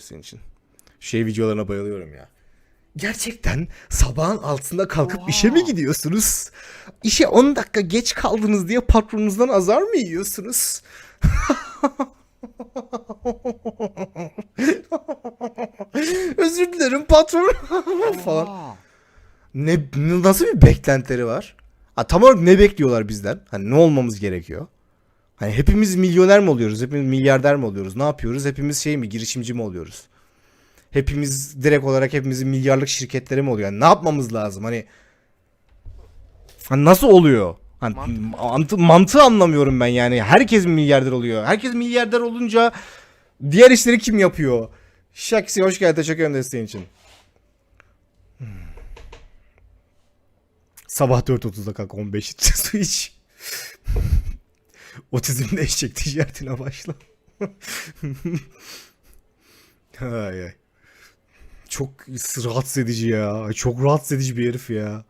senin için. Şey videolarına bayılıyorum ya. Gerçekten sabahın altında kalkıp işe mi gidiyorsunuz? İşe 10 dakika geç kaldınız diye patronunuzdan azar mı yiyorsunuz? Özür dilerim patron falan. Ne nasıl bir beklentileri var? Ha, tam olarak ne bekliyorlar bizden? Hani ne olmamız gerekiyor? Hani hepimiz milyoner mi oluyoruz? Hepimiz milyarder mi oluyoruz? Ne yapıyoruz? Hepimiz şey mi? Girişimci mi oluyoruz? Hepimiz direkt olarak hepimizin milyarlık şirketleri mi oluyor? Yani ne yapmamız lazım? Hani, hani nasıl oluyor? Hani mantı, mantığı anlamıyorum ben yani. Herkes milyarder oluyor. Herkes milyarder olunca diğer işleri kim yapıyor? Şaksi hoş geldin. Teşekkür ederim desteğin için. Hmm. Sabah 4.30'da kalk 15 litre su iç. Otizmle eşek ticaretine başla. ay ay. Çok rahatsız edici ya. Çok rahatsız edici bir herif ya.